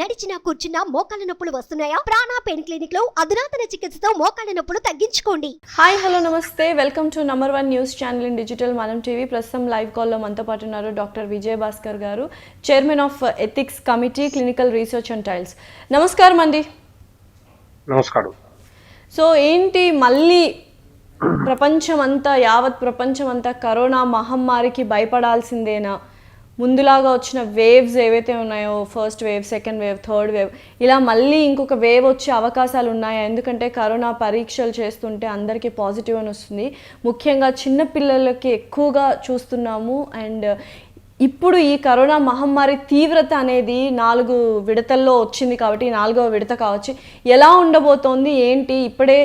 నడిచినా కూర్చున్నా మోకాళ్ళ నొప్పులు వస్తున్నాయా? ప్రాణా పెయిన్ క్లినిక్లో అధునాతన చికిత్సతో మోకాళ్ళ నొప్పులు తగ్గించుకోండి. Hi hello namaste. Welcome to number one news channel in digital Manam TV ప్రస్తుతం లైవ్ కాల్లో మనతో పాటు ఉన్నారు doctor Vijay Bhaskar garu chairman of ethics committee clinical research and trials నమస్కారం అండి నమస్కారం. సో ఏంటి మళ్ళీ ప్రపంచం అంతా యావత్ ప్రపంచం అంతా కరోనా మహమ్మారికి భయపడాల్సిందేనా? ముందులాగా వచ్చిన వేవ్స్ ఏవైతే ఉన్నాయో first wave second wave third wave ఇలా మళ్ళీ ఇంకొక వేవ్ వచ్చే అవకాశాలు ఉన్నాయా? ఎందుకంటే కరోనా పరీక్షలు చేస్తుంటే అందరికీ పాజిటివ్ అని వస్తుంది. ముఖ్యంగా చిన్నపిల్లలకి ఎక్కువగా చూస్తున్నాము. అండ్ ఇప్పుడు ఈ కరోనా మహమ్మారి తీవ్రత అనేది నాలుగు విడతల్లో వచ్చింది కాబట్టి నాలుగవ విడత కావచ్చు. ఎలా ఉండబోతోంది? ఏంటి? ఇప్పుడే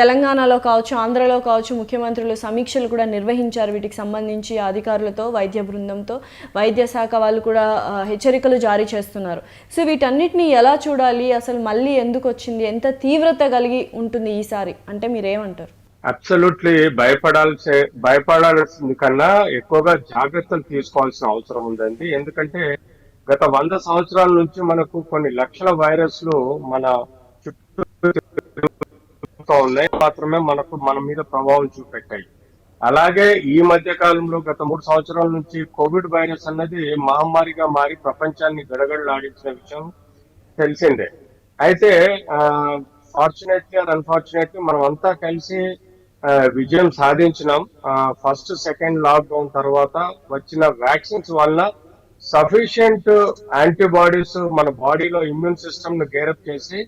తెలంగాణలో కావచ్చు ఆంధ్రలో కావచ్చు ముఖ్యమంత్రులు సమీక్షలు కూడా నిర్వహించారు వీటికి సంబంధించి అధికారులతో వైద్య బృందంతో. వైద్య శాఖ వాళ్ళు కూడా హెచ్చరికలు జారీ చేస్తున్నారు. సో వీటన్నిటిని ఎలా చూడాలి? అసలు మళ్ళీ ఎందుకు వచ్చింది? ఎంత తీవ్రత కలిగి ఉంటుంది ఈసారి? అంటే మీరేమంటారు? అబ్సల్యూట్లీ భయపడాల్సే భయపడాల్సింది కన్నా ఎక్కువగా జాగ్రత్తలు తీసుకోవాల్సిన అవసరం ఉందండి. ఎందుకంటే గత వంద సంవత్సరాల నుంచి మనకు కొన్ని లక్షల వైరస్లు మన చుట్టూ ఉన్నాయి. మాత్రమే మనకు మన మీద ప్రభావం చూపెట్టాయి. అలాగే ఈ మధ్య కాలంలో గత మూడు సంవత్సరాల నుంచి కోవిడ్ వైరస్ అన్నది మహమ్మారిగా మారి ప్రపంచాన్ని గడగడలాడించిన విషయం తెలిసిందే. అయితే ఫార్చునేట్లీ అండ్ అన్ఫార్చునేట్లీ మనం అంతా కలిసి విజయం సాధించినాం. ఫస్ట్ సెకండ్ లాక్డౌన్ తర్వాత వచ్చిన వ్యాక్సిన్స్ వల్ల సఫిషియంట్ యాంటీబాడీస్ మన బాడీలో ఇమ్యూన్ సిస్టమ్ను గేరప్ చేసి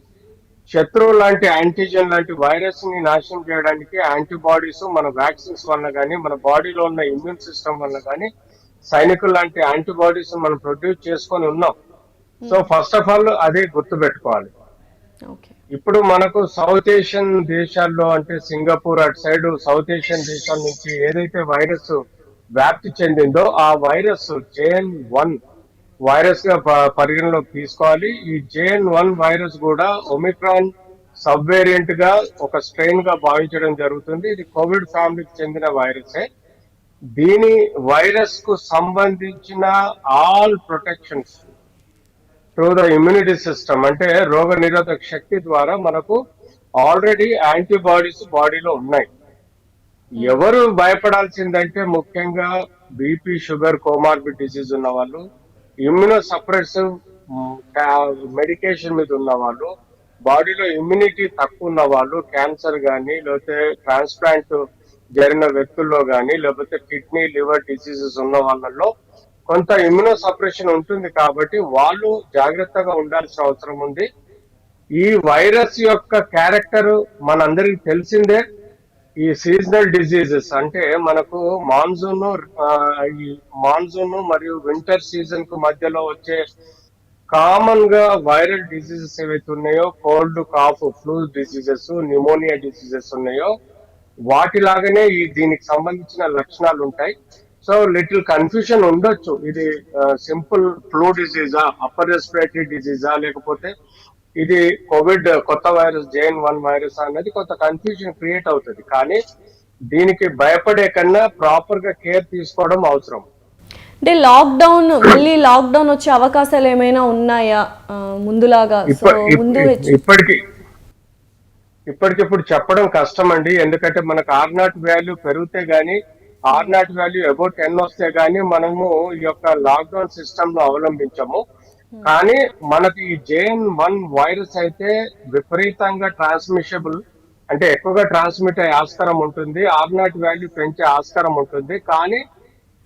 శత్రువు లాంటి యాంటీజెన్ లాంటి వైరస్ని నాశనం చేయడానికి యాంటీబాడీస్ మన వ్యాక్సిన్స్ వల్ల కానీ మన బాడీలో ఉన్న ఇమ్యూన్ సిస్టమ్ వల్ల కానీ సైనికులు లాంటి యాంటీబాడీస్ మనం ప్రొడ్యూస్ చేసుకొని ఉన్నాం. సో ఫస్ట్ ఆఫ్ ఆల్ అదే గుర్తు పెట్టుకోవాలి ఓకే ఇప్పుడు మనకు సౌత్ ఏషియన్ దేశాల్లో అంటే సింగపూర్ అటు సైడ్ సౌత్ ఏషియన్ దేశాల నుంచి ఏదైతే వైరస్ వ్యాప్తి చెందిందో ఆ వైరస్ జేఎన్ వన్ వైరస్గా పరిగణలోకి తీసుకోవాలి. ఈ జేఎన్ వన్ వైరస్ కూడా ఒమిక్రాన్ సబ్ వేరియంట్గా ఒక స్ట్రెయిన్గా భావించడం జరుగుతుంది. ఇది కోవిడ్ ఫ్యామిలీకి చెందిన వైరసే. దీని వైరస్కు సంబంధించిన all protections through the immunity system అంటే రోగ నిరోధక శక్తి ద్వారా మనకు ఆల్రెడీ యాంటీబాడీస్ బాడీలో ఉన్నాయి. ఎవరు భయపడాల్సిందంటే ముఖ్యంగా బీపీ షుగర్ కోమార్బిడ్ డిసీజ్ ఉన్న వాళ్ళు ఇమ్యూనో సప్రెసివ్ మెడికేషన్ మీద ఉన్న వాళ్ళు బాడీలో ఇమ్యూనిటీ తక్కువ ఉన్న వాళ్ళు క్యాన్సర్ కానీ లేకపోతే ట్రాన్స్ప్లాంట్ జరిగిన వ్యక్తుల్లో కానీ లేకపోతే కిడ్నీ లివర్ డిసీజెస్ ఉన్న వాళ్ళల్లో కొంత ఇమ్యూనో సపరేషన్ ఉంటుంది కాబట్టి వాళ్ళు జాగ్రత్తగా ఉండాల్సిన అవసరం ఉంది. ఈ వైరస్ యొక్క క్యారెక్టర్ మనందరికి తెలిసిందే. ఈ సీజనల్ డిసీజెస్ అంటే మనకు మాన్సూన్ ఈ మాన్సూన్ మరియు వింటర్ సీజన్కు మధ్యలో వచ్చే కామన్గా వైరల్ డిసీజెస్ ఏవైతే ఉన్నాయో cold cough flu diseases pneumonia diseases ఉన్నాయో వాటిలాగానే ఈ దీనికి సంబంధించిన లక్షణాలు ఉంటాయి సో లిటిల్ కన్ఫ్యూషన్ ఉండొచ్చు. ఇది సింపుల్ ఫ్లూ డిసీజా అప్పర్ రెస్పిరేటరీ డిసీజా లేకపోతే ఇది కోవిడ్ కొత్త వైరస్ జేఎన్ వన్ వైరస్ అనేది కొంత కన్ఫ్యూజన్ క్రియేట్ అవుతుంది. కానీ దీనికి భయపడే కన్నా ప్రాపర్గా కేర్ తీసుకోవడం అవసరం. అంటే లాక్డౌన్ మళ్ళీ లాక్డౌన్ వచ్చే అవకాశాలు ఏమైనా ఉన్నాయా? ముందులాగా? ఇప్పటికి ఇప్పటికిప్పుడు చెప్పడం కష్టం అండి ఎందుకంటే మనకు ఆర్ నాట్ వాల్యూ పెరిగితే గానీ R naught value about ten వస్తే గానీ మనము ఈ యొక్క లాక్డౌన్ సిస్టమ్లో అవలంబించము. కానీ మనకి ఈ జేఎన్ వన్ వైరస్ అయితే విపరీతంగా ట్రాన్స్మిషబుల్ అంటే ఎక్కువగా ట్రాన్స్మిట్ అయ్యే ఆస్కారం ఉంటుంది ఆర్ నాట్ వాల్యూ పెంచే ఆస్కారం ఉంటుంది. కానీ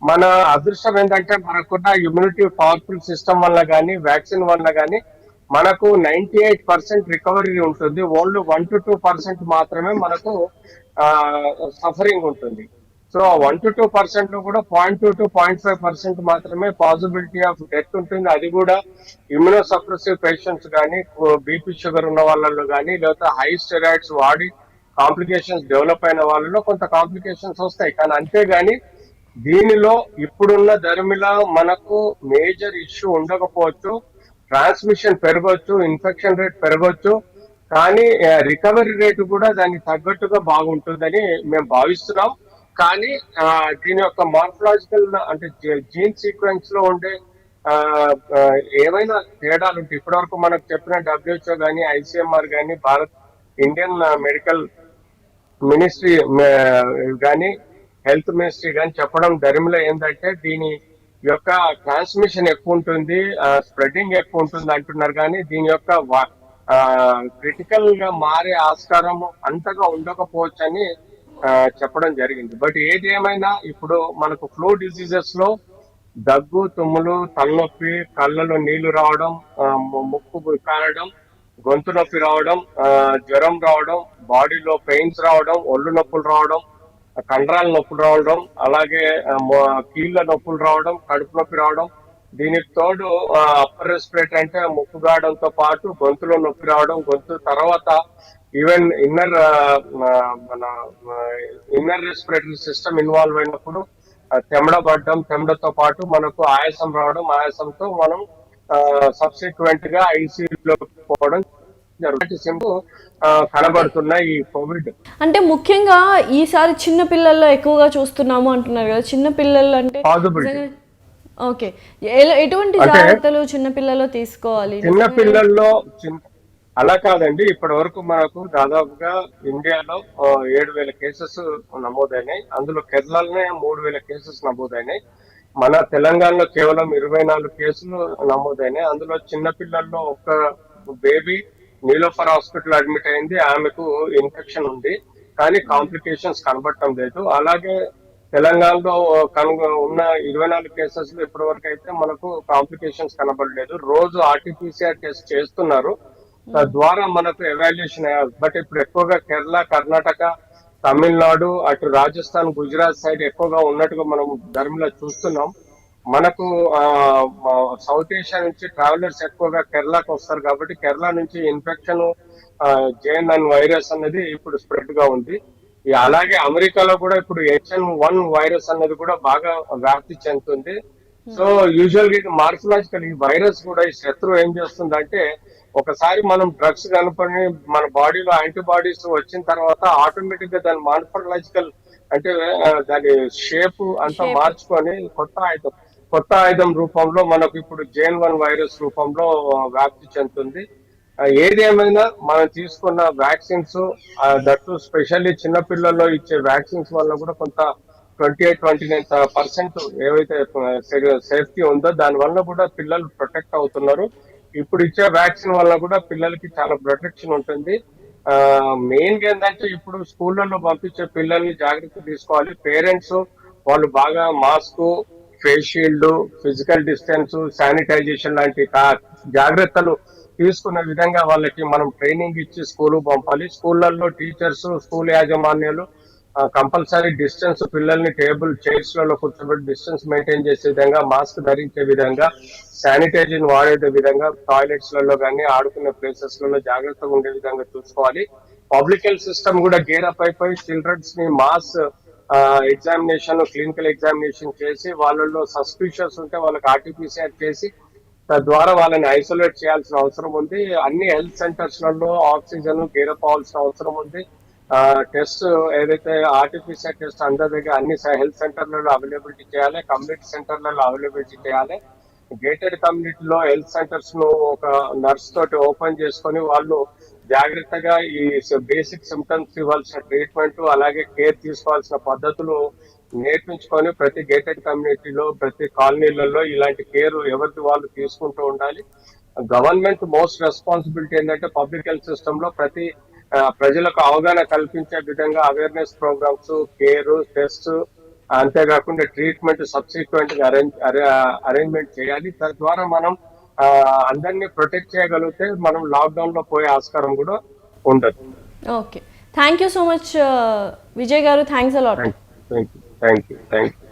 మన అదృష్టం ఏంటంటే మనకున్న ఇమ్యూనిటీ పవర్ఫుల్ సిస్టమ్ వల్ల కానీ వ్యాక్సిన్ వల్ల కానీ మనకు నైన్టీ ఎయిట్ పర్సెంట్ రికవరీ ఉంటుంది. Only one to two percent మాత్రమే మనకు సఫరింగ్ ఉంటుంది. సో వన్ టు టూ పర్సెంట్లో కూడా point two to point five percent మాత్రమే పాసిబిలిటీ ఆఫ్ డెత్ ఉంటుంది. అది కూడా ఇమ్యూనో సప్రెసివ్ పేషెంట్స్ కానీ బీపీ షుగర్ ఉన్న వాళ్ళలో కానీ లేకపోతే హై స్టెరాయిడ్స్ వాడి కాంప్లికేషన్స్ డెవలప్ అయిన వాళ్ళలో కొంత కాంప్లికేషన్స్ వస్తాయి. కానీ అంతేగాని దీనిలో ఇప్పుడున్న ధర్మిలా మనకు మేజర్ ఇష్యూ ఉండకపోవచ్చు. ట్రాన్స్మిషన్ పెరగవచ్చు ఇన్ఫెక్షన్ రేట్ పెరగవచ్చు కానీ రికవరీ రేటు కూడా దానికి తగ్గట్టుగా బాగుంటుందని మేము భావిస్తున్నాం. కానీ దీని యొక్క మార్ఫలాజికల్ అంటే జీన్ సీక్వెన్స్లో ఉండే ఏవైనా తేడాలు ఉంటాయి ఇప్పటివరకు మనకు చెప్పిన డబ్ల్యూహెచ్ఓ కానీ ఐసీఎంఆర్ కానీ భారత్ ఇండియన్ మెడికల్ మినిస్ట్రీ కానీ హెల్త్ మినిస్ట్రీ కానీ చెప్పడం ధర్మిలో ఏంటంటే దీని యొక్క ట్రాన్స్మిషన్ ఎక్కువ ఉంటుంది స్ప్రెడింగ్ ఎక్కువ ఉంటుంది అంటున్నారు కానీ దీని యొక్క క్రిటికల్గా మారే ఆస్కారం అంతగా ఉండకపోవచ్చు అని చెప్పడం జరిగింది. బట్ ఏది ఏమైనా ఇప్పుడు మనకు ఫ్లూ డిసీజెస్లో దగ్గు తుమ్ములు తలనొప్పి కళ్ళలో నీళ్ళు రావడం ముక్కు కారడం గొంతు నొప్పి రావడం జ్వరం రావడం బాడీలో పెయిన్స్ రావడం ఒళ్ళు నొప్పులు రావడం కండరాల నొప్పులు రావడం అలాగే కీళ్ళ నొప్పులు రావడం కడుపు నొప్పి రావడం దీనికి తోడు అప్పర్ రెస్పిరేటరీ అంటే ముక్కు గాడంతో పాటు గొంతులో నొప్పి రావడం గొంతు తర్వాత ఈవెన్ ఇన్నర్ మన ఇన్నర్ రెస్పిరేటరీ సిస్టమ్ ఇన్వాల్వ్ అయినప్పుడు ఆ, చెమడ పడడం చెమడతో పాటు మనకు ఆయాసం రావడం ఆయాసంతో మనం సబ్సిక్వెంట్గా ఐసీయూలో పోవడం కనబడుతున్నాయి ఈ కోవిడ్. అంటే ముఖ్యంగా ఈసారి చిన్న పిల్లల్లో ఎక్కువగా చూస్తున్నాము అంటున్నారు కదా. చిన్న పిల్లలు అంటే ఓకే. ఎటువంటి జాగ్రత్తలు చిన్న పిల్లలు తీసుకోవాలి? చిన్న పిల్లల్లో చిన్న అలా కాదండి ఇప్పటి వరకు మనకు దాదాపుగా ఇండియాలో ఏడు వేల కేసెస్ నమోదైనాయి. అందులో కేరళలోనే మూడు వేల కేసెస్ నమోదైనాయి. మన తెలంగాణలో కేవలం ఇరవై నాలుగు కేసులు నమోదైనాయి. అందులో చిన్నపిల్లల్లో ఒక బేబీ నీలోఫర్ హాస్పిటల్ అడ్మిట్ అయింది. ఆమెకు ఇన్ఫెక్షన్ ఉంది. కానీ కాంప్లికేషన్స్ కనబడటం లేదు. అలాగే తెలంగాణలో కనుగొ ఉన్న ఇరవై నాలుగు కేసెస్లో ఇప్పటి వరకు అయితే మనకు కాంప్లికేషన్స్ కనబడలేదు. రోజు ఆర్టీపీసీఆర్ టెస్ట్ చేస్తున్నారు. తద్వారా మనకు ఎవాల్యుయేషన్ బట్ ఇప్పుడు ఎక్కువగా కేరళ కర్ణాటక తమిళనాడు అటు రాజస్థాన్ గుజరాత్ సైడ్ ఎక్కువగా ఉన్నట్టుగా మనం ధర్మిలో చూస్తున్నాం. మనకు సౌత్ ఏషియా నుంచి ట్రావెలర్స్ ఎక్కువగా కేరళకు వస్తారు కాబట్టి కేరళ నుంచి ఇన్ఫెక్షన్ జేఎన్ఎన్ వైరస్ అనేది ఇప్పుడు స్ప్రెడ్గా ఉంది. అలాగే అమెరికాలో కూడా ఇప్పుడు హెచ్ఎన్ వన్ వైరస్ అనేది కూడా బాగా వ్యాప్తి చెందుతుంది. సో యూజువల్గా ఇది మార్ఫలాజికల్ ఈ వైరస్ కూడా ఈ శత్రువు ఏం చేస్తుందంటే ఒకసారి మనం డ్రగ్స్ కనుకొని మన బాడీలో యాంటీబాడీస్ వచ్చిన తర్వాత ఆటోమేటిక్గా దాని మార్ఫలాజికల్ అంటే దాని షేప్ అంతా మార్చుకొని కొత్త ఆయుధం కొత్త ఆయుధం రూపంలో మనకు ఇప్పుడు జేన్ వన్ వైరస్ రూపంలో వ్యాప్తి చెందుతుంది. ఆ, ఏది ఏమైనా మనం తీసుకున్న వ్యాక్సిన్స్ దట్టు స్పెషల్లీ చిన్న పిల్లల్లో ఇచ్చే వ్యాక్సిన్స్ వల్ల కూడా కొంత twenty eight twenty nine percent ఏవైతే సేఫ్టీ ఉందో దాని వల్ల కూడా పిల్లలు ప్రొటెక్ట్ అవుతున్నారు. ఇప్పుడు ఇచ్చే వ్యాక్సిన్ వల్ల కూడా పిల్లలకి చాలా ప్రొటెక్షన్ ఉంటుంది. మెయిన్గా ఏంటంటే ఇప్పుడు స్కూళ్ళల్లో పంపించే పిల్లల్ని జాగ్రత్త తీసుకోవాలి. పేరెంట్స్ వాళ్ళు బాగా mask face shield physical distance sanitization లాంటి జాగ్రత్తలు తీసుకునే విధంగా వాళ్ళకి మనం ట్రైనింగ్ ఇచ్చి స్కూల్ పంపాలి. స్కూళ్ళల్లో టీచర్స్ స్కూల్ యాజమాన్యాలు కంపల్సరీ డిస్టెన్స్ పిల్లల్ని టేబుల్ చైర్స్లలో కూర్చోబెట్టి డిస్టెన్స్ మెయింటైన్ చేసే విధంగా మాస్క్ ధరించే విధంగా శానిటైజర్ వాడే విధంగా టాయిలెట్స్లలో కానీ ఆడుకునే ప్లేసెస్లలో జాగ్రత్తగా ఉండే విధంగా చూసుకోవాలి. పబ్లిక్ హెల్త్ సిస్టమ్ కూడా గేర్ అప్ అయిపోయి చిల్డ్రన్స్ని మాస్ ఎగ్జామినేషన్ క్లినికల్ ఎగ్జామినేషన్ చేసి వాళ్ళల్లో సస్పిషియస్ ఉంటే వాళ్ళకి ఆర్టీపీసీఆర్ చేసి తద్వారా వాళ్ళని ఐసోలేట్ చేయాల్సిన అవసరం ఉంది. అన్ని హెల్త్ సెంటర్స్లలో ఆక్సిజన్ గేరప్ అవ్వాల్సిన అవసరం ఉంది. టెస్ట్ ఏదైతే ఆర్టిఫిషియల్ టెస్ట్ అందరి దగ్గర అన్ని హెల్త్ సెంటర్లలో అవైలబిలిటీ చేయాలి కమ్యూనిటీ సెంటర్లలో అవైలబిలిటీ చేయాలి. గేటెడ్ కమ్యూనిటీలో హెల్త్ సెంటర్స్ను ఒక నర్స్ తోటి ఓపెన్ చేసుకొని వాళ్ళు జాగ్రత్తగా ఈ బేసిక్ సిమ్టమ్స్ ఇవ్వాల్సిన ట్రీట్మెంట్ అలాగే కేర్ తీసుకోవాల్సిన పద్ధతులు నేర్పించుకొని ప్రతి గేటెడ్ కమ్యూనిటీలో ప్రతి కాలనీలలో ఇలాంటి కేర్ ఎవరికి వాళ్ళు తీసుకుంటూ ఉండాలి. గవర్నమెంట్ మోస్ట్ రెస్పాన్సిబిలిటీ ఏంటంటే పబ్లిక్ హెల్త్ సిస్టమ్లో ప్రతి ప్రజలకు అవగాహన కల్పించే విధంగా అవేర్నెస్ ప్రోగ్రామ్స్ కేర్ టెస్ట్ అంతేకాకుండా ట్రీట్మెంట్ సబ్సిక్వెంట్ అరేంజ్ అరేంజ్మెంట్ చేయాలి. తద్వారా మనం అందరినీ ప్రొటెక్ట్ చేయగలిగితే మనం లాక్డౌన్లో పోయే ఆస్కారం కూడా ఉండదు. Okay thank you so much Vijay garu. Thanks a lot thank you thank you thank you